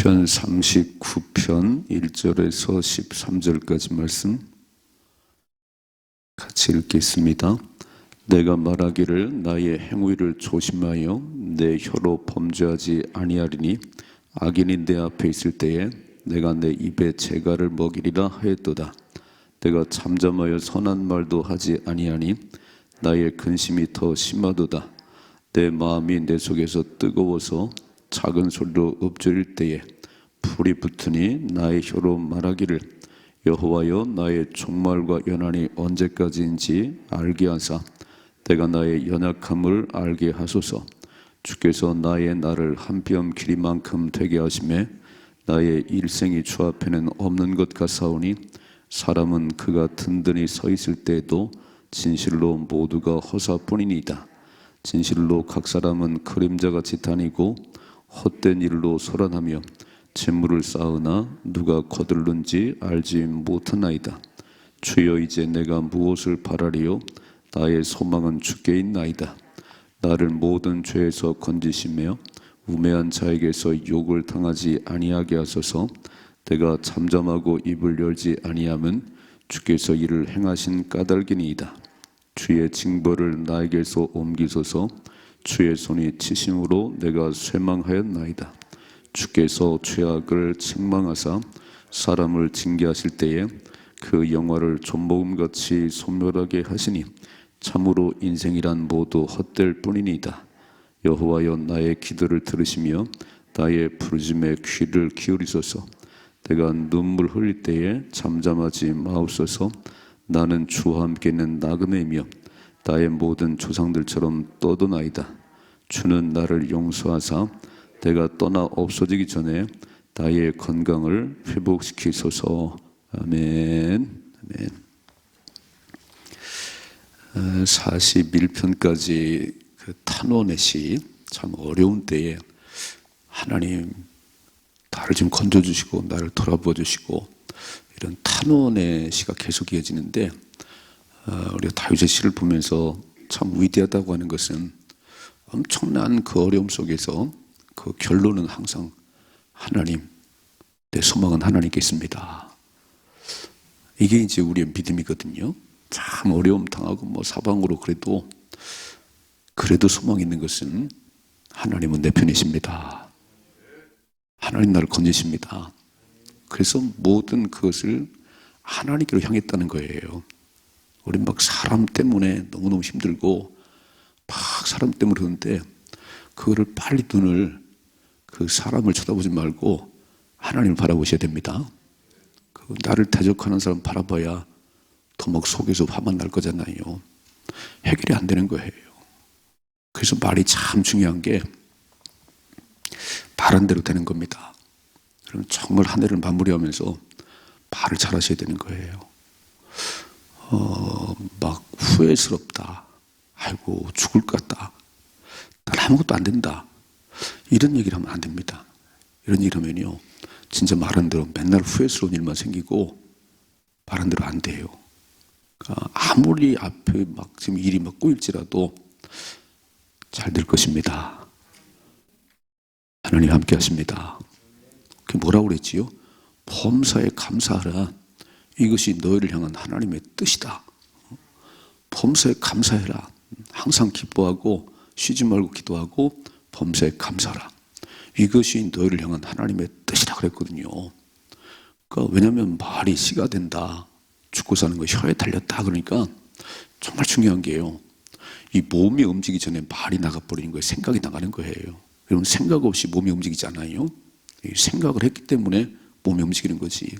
시편 39편 1절에서 13절까지 말씀 같이 읽겠습니다. 내가 말하기를 나의 행위를 조심하여 내 혀로 범죄하지 아니하리니 악인이 내 앞에 있을 때에 내가 내 입에 재갈을 먹이리라 하였도다. 내가 잠잠하여 선한 말도 하지 아니하니 나의 근심이 더 심하도다. 내 마음이 내 속에서 뜨거워서 작은 소리로 읊조릴 때에 불이 붙으니 나의 혀로 말하기를 여호와여 나의 종말과 연한이 언제까지인지 알게 하사 내가 나의 연약함을 알게 하소서. 주께서 나의 나를 한 뼘 길이만큼 되게 하심에 나의 일생이 주 앞에는 없는 것 같사오니 사람은 그가 든든히 서 있을 때에도 진실로 모두가 허사뿐이니이다. 진실로 각 사람은 그림자같이 다니고 헛된 일로 소란하며 재물을 쌓으나 누가 거들는지 알지 못하나이다. 주여 이제 내가 무엇을 바라리요? 나의 소망은 주께 있나이다. 나를 모든 죄에서 건지시며 우매한 자에게서 욕을 당하지 아니하게 하소서. 내가 잠잠하고 입을 열지 아니하면 주께서 이를 행하신 까닭이니이다. 주의 징벌을 나에게서 옮기소서. 주의 손이 치심으로 내가 쇠망하였나이다. 주께서 죄악을 책망하사 사람을 징계하실 때에 그 영화를 좀먹음같이 소멸하게 하시니 참으로 인생이란 모두 헛될 뿐이니이다. 여호와여 나의 기도를 들으시며 나의 부르짐에 귀를 기울이소서. 내가 눈물 흘릴 때에 잠잠하지 마옵소서. 나는 주와 함께는 나그네이며 나의 모든 조상들처럼 떠도나이다. 주는 나를 용서하사 내가 떠나 없어지기 전에 나의 건강을 회복시키소서. 아멘. 아멘. 41편까지 그 탄원의 시, 참 어려운 때에 하나님 나를 좀 건져주시고 나를 돌아보아 주시고 이런 탄원의 시가 계속 이어지는데 어, 우리가 다윗의 시를 보면서 참 위대하다고 하는 것은 엄청난 그 어려움 속에서 그 결론은 항상 하나님, 내 소망은 하나님께 있습니다. 이게 이제 우리의 믿음이거든요. 참 어려움 당하고 뭐 사방으로 그래도 그래도 소망 있는 것은 하나님은 내 편이십니다. 하나님 나를 건지십니다. 그래서 모든 그것을 하나님께로 향했다는 거예요. 우리 막 사람 때문에 너무너무 힘들고 막 사람 때문에 그러는데 그거를 빨리 눈을 그 사람을 쳐다보지 말고 하나님을 바라보셔야 됩니다. 그 나를 대적하는 사람 바라봐야 더막 속에서 화만 날 거잖아요. 해결이 안 되는 거예요. 그래서 말이 참 중요한 게 바른 대로 되는 겁니다. 그럼 정말 한 해를 마무리하면서 말을 잘 하셔야 되는 거예요. 어, 막 후회스럽다. 아이고, 죽을 것 같다. 난 아무것도 안 된다. 이런 얘기를 하면 안 됩니다. 이런 얘기를 하면요. 진짜 말한 대로 맨날 후회스러운 일만 생기고 말한 대로 안 돼요. 그러니까 아무리 앞에 막 지금 일이 막 꼬일지라도 잘 될 것입니다. 하나님 함께 하십니다. 그 뭐라고 그랬지요? 범사에 감사하라. 이것이 너희를 향한 하나님의 뜻이다. 범사에 감사해라. 항상 기뻐하고 쉬지 말고 기도하고 범사에 감사하라. 이것이 너희를 향한 하나님의 뜻이라 그랬거든요. 그러니까 왜냐하면 말이 씨가 된다. 죽고 사는 거 혀에 달렸다. 그러니까 정말 중요한 게요. 이 몸이 움직이기 전에 말이 나가버리는 거예요. 생각이 나가는 거예요. 여러분 생각 없이 몸이 움직이잖아요. 생각을 했기 때문에 몸이 움직이는 거지.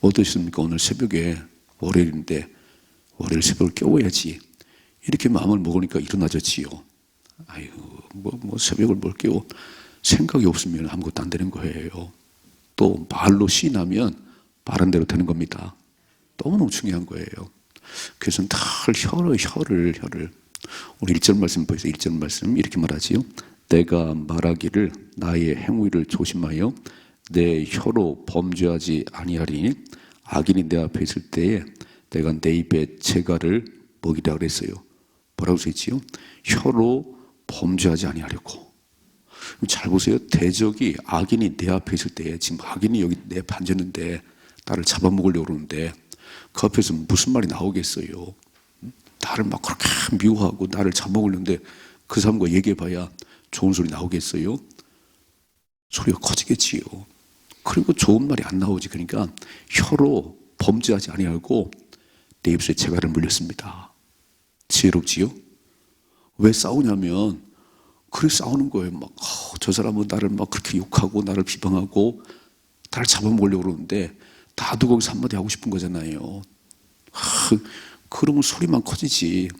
어떠십니까? 오늘 새벽에 월요일인데 월요일 새벽을 깨워야지. 이렇게 마음을 먹으니까 일어나졌지요. 아유, 뭐, 뭐 새벽을 뭘 깨워. 생각이 없으면 아무것도 안 되는 거예요. 또 말로 시나면 말한 대로 되는 겁니다. 너무너무 중요한 거예요. 그래서 늘 혀를, 혀를, 혀를. 우리 1절 말씀 보세요. 1절 말씀 이렇게 말하지요. 내가 말하기를 나의 행위를 조심하여 내 혀로 범죄하지 아니하리니 악인이 내 앞에 있을 때에 내가 내 입에 재갈을 먹이라 그랬어요. 뭐라고 써있지요? 혀로 범죄하지 아니하려고. 잘 보세요. 대적이 악인이 내 앞에 있을 때 지금 악인이 여기 내 반졌는데 나를 잡아먹으려고 그러는데 그 앞에서 무슨 말이 나오겠어요. 나를 막 그렇게 미워하고 나를 잡아먹으려는데 그 사람과 얘기해봐야 좋은 소리 나오겠어요? 소리가 커지겠지요. 그리고 좋은 말이 안 나오지. 그러니까 혀로 범죄하지 아니하고 내 입술에 재갈을 물렸습니다. 지혜롭지요? 왜 싸우냐면 그래 싸우는 거예요. 막저 사람은 나를 막 그렇게 욕하고 나를 비방하고 나를 잡아먹으려고 그러는데 나도 거기서 한마디 하고 싶은 거잖아요. 하, 그러면 소리만 커지지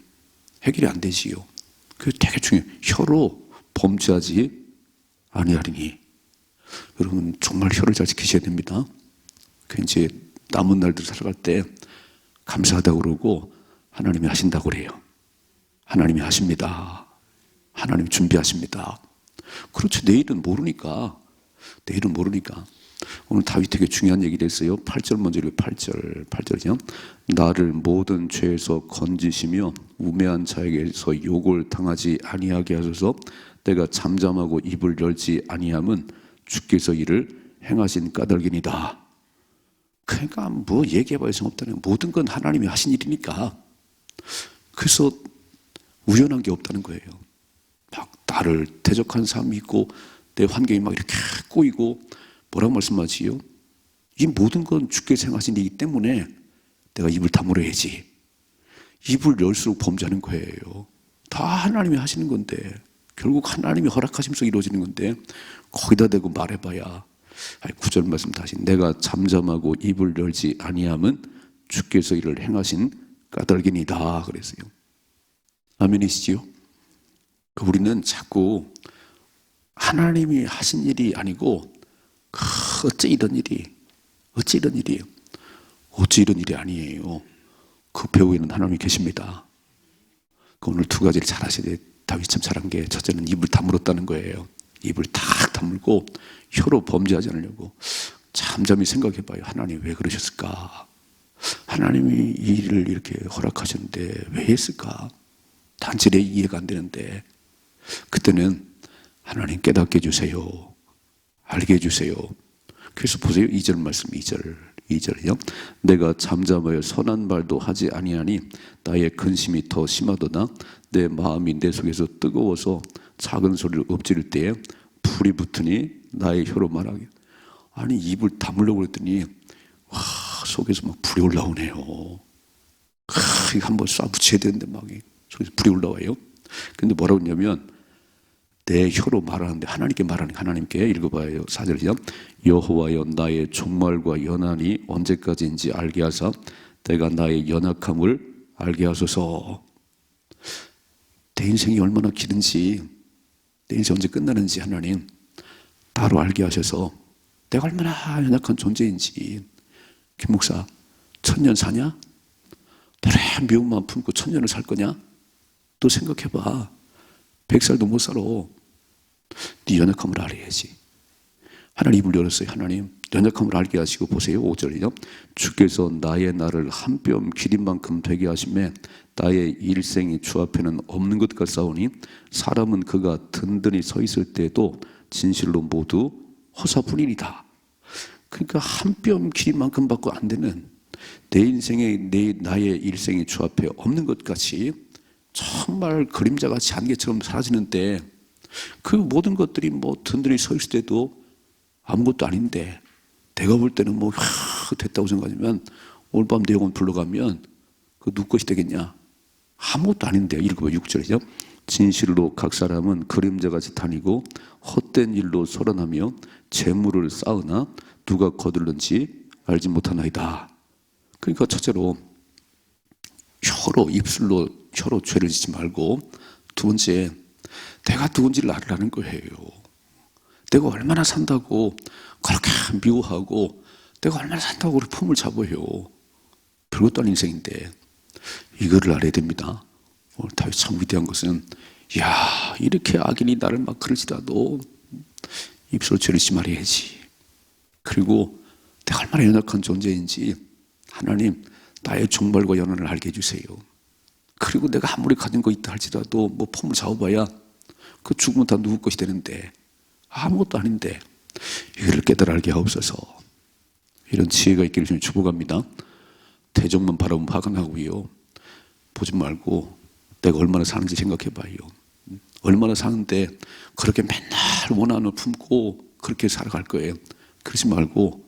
해결이 안 되지요. 그게 되게 중요해요. 혀로 범죄하지 아니하리니. 여러분 정말 혀를 잘 지키셔야 됩니다. 그 이제 남은 날들 살아갈 때 감사하다고 그러고 하나님이 하신다고 그래요. 하나님이 하십니다. 하나님 준비하십니다. 그렇죠. 내일은 모르니까. 내일은 모르니까. 오늘 다윗 되게 중요한 얘기를 했어요. 8절 먼저 읽어요. 8절. 8절이요. 나를 모든 죄에서 건지시며 우매한 자에게서 욕을 당하지 아니하게 하소서 내가 잠잠하고 입을 열지 아니함은 주께서 이를 행하신 까닭이니다. 그러니까 뭐 얘기해봐야 거예요. 모든 건 하나님이 하신 일이니까. 그래서 우연한 게 없다는 거예요. 막 나를 대적한 사람이 있고 내 환경이 막 이렇게 꼬이고 뭐라고 말씀하지요? 이 모든 건 주께서 행하신 일이기 때문에 내가 입을 다물어야지. 입을 열수록 범죄하는 거예요. 다 하나님이 하시는 건데 결국 하나님이 허락하심서 이루어지는 건데 거기다 대고 말해봐야 구절 말씀 다시 내가 잠잠하고 입을 열지 아니함은 주께서 이를 행하신 까닭이니다 그랬어요. 아멘이시지요? 그 우리는 자꾸 하나님이 하신 일이 아니고 그 어째 이런 일이 어째 이런 일이에요. 어째 이런 일이 아니에요. 그 배후에는 하나님이 계십니다. 그 오늘 두 가지를 잘 하셔야. 다윗 참 잘한 게 첫째는 입을 다물었다는 거예요. 입을 탁 다물고 혀로 범죄하지 않으려고 잠잠히 생각해 봐요. 하나님 왜 그러셨을까? 하나님이 이 일을 이렇게 허락하셨는데 왜 했을까? 단지 이해가 안 되는데 그때는 하나님 깨닫게 해주세요. 알게 해주세요. 그래서 보세요. 2절 말씀 2절 2절이요. 내가 잠잠하여 선한 말도 하지 아니하니 나의 근심이 더 심하도다 내 마음이 내 속에서 뜨거워서 작은 소리를 엎지를 때에 불이 붙으니 나의 혀로 말하기 아니 입을 다물려고 그랬더니 와 속에서 막 불이 올라오네요. 크, 이거 한번 쏴 붙여야 되는데 막 속에서 불이 올라와요. 근데 뭐라고 했냐면 내 혀로 말하는데 하나님께 말하는 하나님께 읽어봐요. 사절이요. 여호와여 나의 종말과 연한이 언제까지인지 알게 하사 내가 나의 연약함을 알게 하소서. 내 인생이 얼마나 길은지 내 인생 언제 끝나는지 하나님 따로 알게 하셔서 내가 얼마나 연약한 존재인지 김 목사 천년 사냐? 오래 미움만 품고 천년을 살 거냐? 또 생각해봐. 백살도 못 살아. 네 연약함을 알아야지. 하나님 입을 열었어요. 하나님 연약함을 알게 하시고 보세요. 5절이요. 주께서 나의 날을 한뼘 길인 만큼 되게 하심에 나의 일생이 주 앞에는 없는 것 같사오니 사람은 그가 든든히 서 있을 때도 진실로 모두 허사뿐이니다. 그러니까 한 뼘 길인 만큼 밖에 안 되는 내 인생의 내 나의 일생이 주 앞에 없는 것 같이 정말 그림자같이 안개처럼 사라지는 때 그 모든 것들이 뭐 든든히 서 있을 때도 아무것도 아닌데 내가 볼 때는 뭐 하, 됐다고 생각하지만 오늘 밤 내용은 불러가면 그 누구 것이 되겠냐? 아무것도 아닌데 읽어봐 6절이죠 진실로 각 사람은 그림자같이 다니고 헛된 일로 소란하며 재물을 쌓으나 누가 거둘는지 알지 못하나이다. 그러니까 첫째로 혀로 입술로 혀로 죄를 짓지 말고 두 번째 내가 누군지를 알라는 거예요. 내가 얼마나 산다고 그렇게 미워하고 내가 얼마나 산다고 품을 잡아요. 별것도 아닌 인생인데 이거를 알아야 됩니다. 오늘 다윗 참 위대한 것은 야 이렇게 악인이 나를 막 그러지라도 입술 짓지 말아야지. 그리고 내가 얼마나 연약한 존재인지 하나님 나의 종말과 연한을 알게 해주세요. 그리고 내가 아무리 가진 거 있다 할지라도 뭐 폼을 잡아봐야 그 죽으면 다 누구 것이 되는데 아무것도 아닌데 이를 깨달아 알게 하옵소서. 이런 지혜가 있기를 좀 축복합니다. 대적만 바라보면 화가 나고요. 보지 말고 내가 얼마나 사는지 생각해 봐요. 얼마나 사는데 그렇게 맨날 원한을 품고 그렇게 살아갈 거예요. 그러지 말고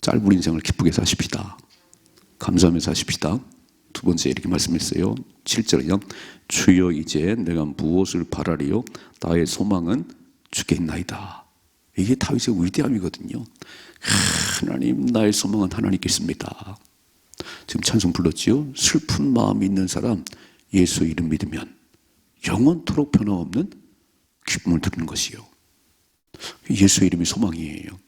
짧은 인생을 기쁘게 사십시다. 감사하며 사십시다. 두 번째 이렇게 말씀했어요. 7절이요. 주여 이제 내가 무엇을 바라리요? 나의 소망은 주께 있나이다. 이게 다윗의 위대함이거든요. 하나님 나의 소망은 하나님께 있습니다. 지금 찬송 불렀지요. 슬픈 마음이 있는 사람 예수 이름 믿으면 영원토록 변함없는 기쁨을 듣는 것이요. 예수 이름이 소망이에요.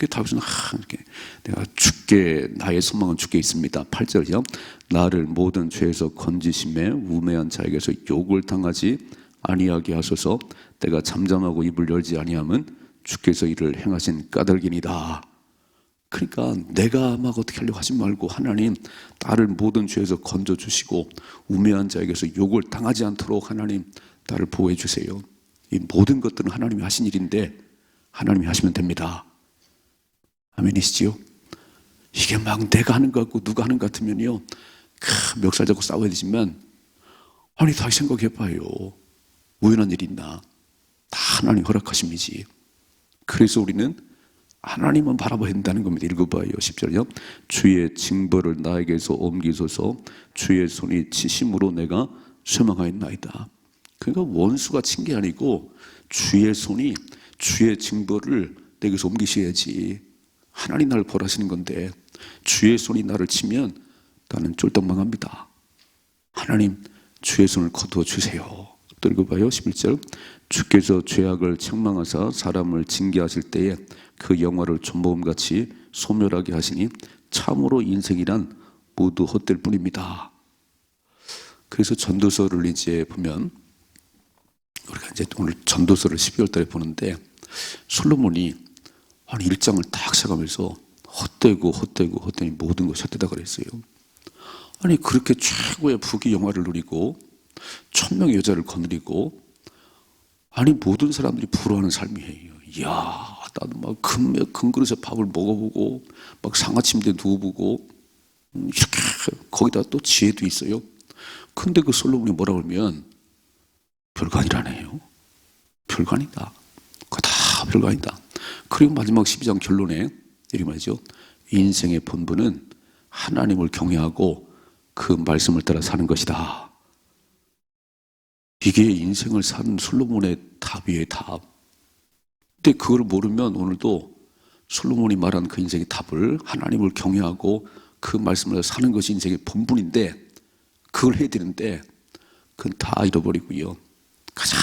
그 다윗은 하, 이렇게 내가 주께 나의 소망은 주께 있습니다. 8절이요. 나를 모든 죄에서 건지심에 우매한 자에게서 욕을 당하지 아니하게 하소서. 내가 잠잠하고 입을 열지 아니함은 주께서 이를 행하신 까닭이니다. 그러니까 내가 막 어떻게 하려고 하지 말고 하나님 나를 모든 죄에서 건져 주시고 우매한 자에게서 욕을 당하지 않도록 하나님 나를 보호해 주세요. 이 모든 것들은 하나님이 하신 일인데 하나님이 하시면 됩니다. 아멘이시지요? 이게 막 내가 하는 것 같고 누가 하는 것 같으면요. 크, 멱살 잡고 싸워야 되지만 아니 다시 생각해 봐요. 우연한 일이 있나? 다 하나님 허락하심이지. 그래서 우리는 하나님만 바라봐야 된다는 겁니다. 읽어봐요. 10절이요. 주의 징벌을 나에게서 옮기소서 주의 손이 치심으로 내가 쇠망하였나이다. 그러니까 원수가 친 게 아니고 주의 손이 주의 징벌을 내게서 옮기셔야지. 하나님 나를 벌하시는 건데 주의 손이 나를 치면 나는 쫄딱 망합니다. 하나님 주의 손을 거두어 주세요. 또 읽어봐요. 11절. 주께서 죄악을 책망하사 사람을 징계하실 때에 그 영화를 존모음같이 소멸하게 하시니 참으로 인생이란 모두 헛될 뿐입니다. 그래서 전도서를 이제 보면 우리가 이제 오늘 전도서를 12월 달에 보는데 솔로몬이 한 일장을 딱 세가면서 헛되고 헛되고 헛되니 모든 것이 헛되다 그랬어요. 아니 그렇게 최고의 부귀 영화를 누리고 천명의 여자를 거느리고 아니 모든 사람들이 부러워하는 삶이에요. 이야 나도 막 금, 금그릇에 밥을 먹어보고 막 상아침대 누워보고 음, 이렇게 거기다 또 지혜도 있어요. 근데 그 솔로몬이 뭐라 그러면 별거 아니라네요. 별거 아니다. 그거 다 별거 아니다. 그리고 마지막 12장 결론에 이렇게 말이죠. 인생의 본분은 하나님을 경외하고 그 말씀을 따라 사는 것이다. 이게 인생을 사는 솔로몬의 답이에요, 답. 근데 그걸 모르면 오늘도 솔로몬이 말한 그 인생의 답을 하나님을 경외하고 그 말씀을 사는 것이 인생의 본분인데 그걸 해야 되는데 그건 다 잃어버리고요. 가장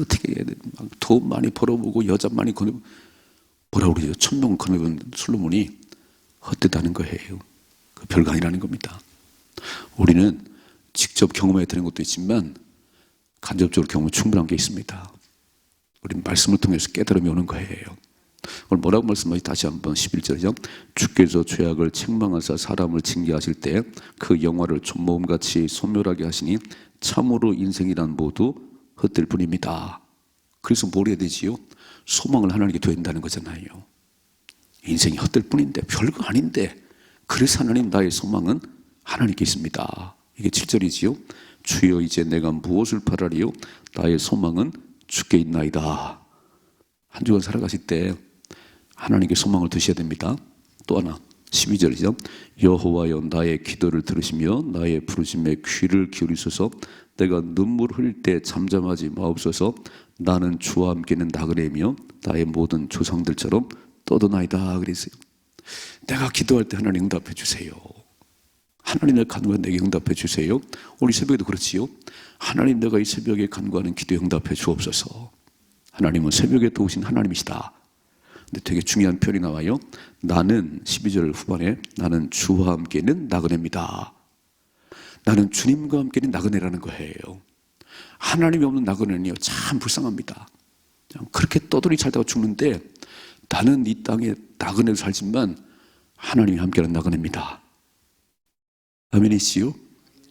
어떻게 해야 돼? 돈 많이 벌어보고 여자 많이 거느 뭐라 그러죠? 천명 거느본 솔로몬이 헛되다는 거예요. 그 별거 아니라는 겁니다. 우리는 직접 경험해야 되는 것도 있지만 간접적으로 경험 충분한 게 있습니다. 우리는 말씀을 통해서 깨달음이 오는 거예요. 오늘 뭐라고 말씀하시 다시 한번 11절이죠. 주께서 죄악을 책망하사 사람을 징계하실 때 그 영화를 존모음같이 소멸하게 하시니 참으로 인생이란 모두 헛될 뿐입니다. 그래서 뭘 해야 되지요? 소망을 하나님께 된다는 거잖아요. 인생이 헛될 뿐인데 별거 아닌데 그래서 하나님 나의 소망은 하나님께 있습니다. 이게 7절이지요. 주여 이제 내가 무엇을 바라리요? 나의 소망은 주께 있나이다. 한 주간 살아가실 때 하나님께 소망을 두셔야 됩니다. 또 하나 12절이죠. 여호와여 나의 기도를 들으시며 나의 부르심에 귀를 기울이소서 내가 눈물 흘릴 때 잠잠하지 마옵소서 나는 주와 함께는 나그네며 나의 모든 조상들처럼 떠도나이다 그랬어요. 내가 기도할 때 하나님 응답해 주세요. 하나님의 간구에 내게 응답해 주세요. 우리 새벽에도 그렇지요. 하나님 내가 이 새벽에 간구하는 기도에 응답해 주옵소서. 하나님은 새벽에 도우신 하나님이시다. 근데 되게 중요한 표현이 나와요. 나는 12절 후반에 나는 주와 함께는 나그네입니다. 나는 주님과 함께는 나그네라는 거예요. 하나님이 없는 나그네는요 참 불쌍합니다. 그렇게 떠돌이 살다가 죽는데 나는 이 땅에 나그네로 살지만 하나님이 함께하는 나그네입니다. 아멘이시요?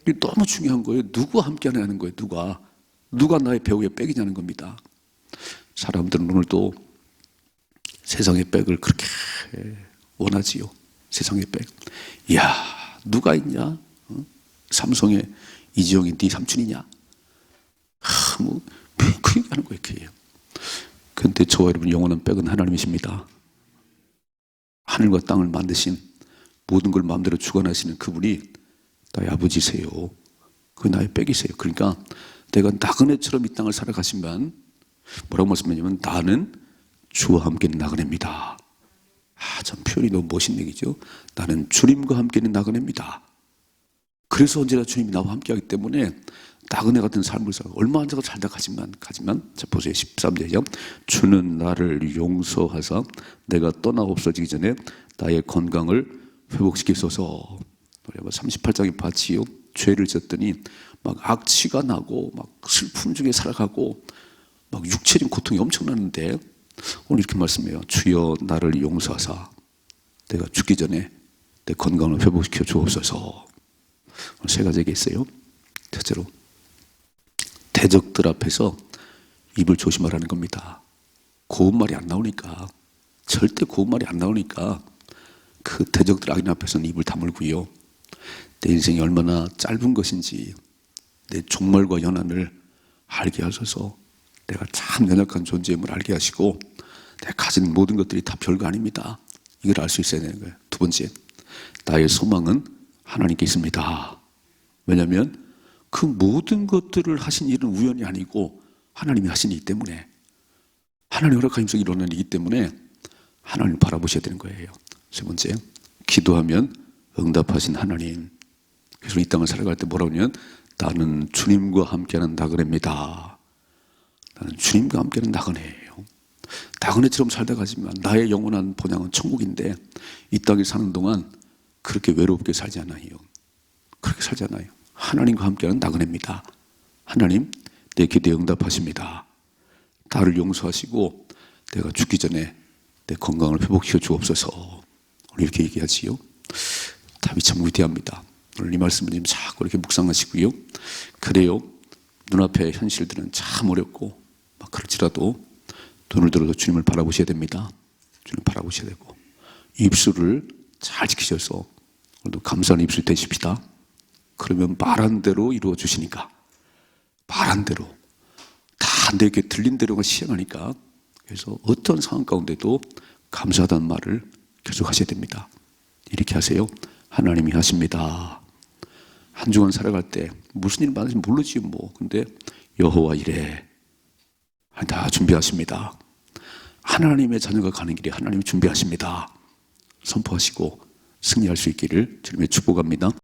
이게 너무 중요한 거예요. 누구와 함께 하는 거예요, 누가. 누가 나의 배우에 빼기냐는 겁니다. 사람들은 오늘도 세상의 백을 그렇게 원하지요. 세상의 백. 이야, 누가 있냐? 어? 삼성의 이지영이 네 삼촌이냐? 하, 뭐, 그 얘기하는 거예요, 그 얘기예요. 근데 저와 여러분 영원한 백은 하나님이십니다. 하늘과 땅을 만드신 모든 걸 마음대로 주관하시는 그분이 나의 아버지세요. 그 나의 백이세요. 그러니까 내가 나그네처럼 이 땅을 살아가시면 뭐라고 말씀하냐면 나는 주와 함께는 나그네입니다. 아, 참 표현이 너무 멋있는 얘기죠. 나는 주님과 함께는 나그네입니다. 그래서 언제나 주님이 나와 함께하기 때문에 나그네 같은 삶을 살아 얼마 안 자가 살다 가지만 가지만 자 보세요 13절이요 주는 나를 용서하사 내가 떠나 없어지기 전에 나의 건강을 회복시키소서 38장에 봤지요 죄를 졌더니 막 악취가 나고 막 슬픔 중에 살아가고 막 육체적인 고통이 엄청나는데 오늘 이렇게 말씀해요. 주여 나를 용서하사. 내가 죽기 전에 내 건강을 회복시켜 주옵소서. 세 가지 얘기했어요. 첫째로 대적들 앞에서 입을 조심하라는 겁니다. 고운 말이 안 나오니까 절대 고운 말이 안 나오니까 그 대적들 악인 앞에서는 입을 다물고요. 내 인생이 얼마나 짧은 것인지 내 종말과 연한을 알게 하셔서. 내가 참 연약한 존재임을 알게 하시고 내가 가진 모든 것들이 다 별거 아닙니다. 이걸 알 수 있어야 되는 거예요. 두 번째, 나의 소망은 하나님께 있습니다. 왜냐하면 그 모든 것들을 하신 일은 우연이 아니고 하나님이 하신 일이기 때문에 하나님 허락하심서 일어나는 일이기 때문에 하나님을 바라보셔야 되는 거예요. 세 번째, 기도하면 응답하신 하나님. 그래서 이 땅을 살아갈 때 뭐라고 하냐면 나는 주님과 함께하는 나그네입니다. 나는 주님과 함께하는 나그네예요. 나그네처럼 살다 가지만 나의 영원한 본향은 천국인데 이 땅에 사는 동안 그렇게 외롭게 살지 않아요. 그렇게 살지 않아요. 하나님과 함께하는 나그네입니다. 하나님, 내 기도에 응답하십니다. 나를 용서하시고 내가 죽기 전에 내 건강을 회복시켜 주옵소서. 이렇게 얘기하지요. 답이 참 위대합니다. 오늘 이 말씀을 좀 자꾸 이렇게 묵상하시고요. 그래요. 눈앞의 현실들은 참 어렵고 막 그렇지라도 돈을 들어서 주님을 바라보셔야 됩니다. 주님 바라보셔야 되고 입술을 잘 지키셔서 오늘도 감사하는 입술 되십시다. 그러면 말한 대로 이루어 주시니까 말한 대로 다 내게 들린 대로가 시행하니까 그래서 어떤 상황 가운데도 감사하다는 말을 계속 하셔야 됩니다. 이렇게 하세요. 하나님이 하십니다. 한 주간 살아갈 때 무슨 일 많은지 모르지 뭐. 근데 여호와 이래 다 준비하십니다. 하나님의 자녀가 가는 길에 하나님이 준비하십니다. 선포하시고 승리할 수 있기를 주님의 축복합니다.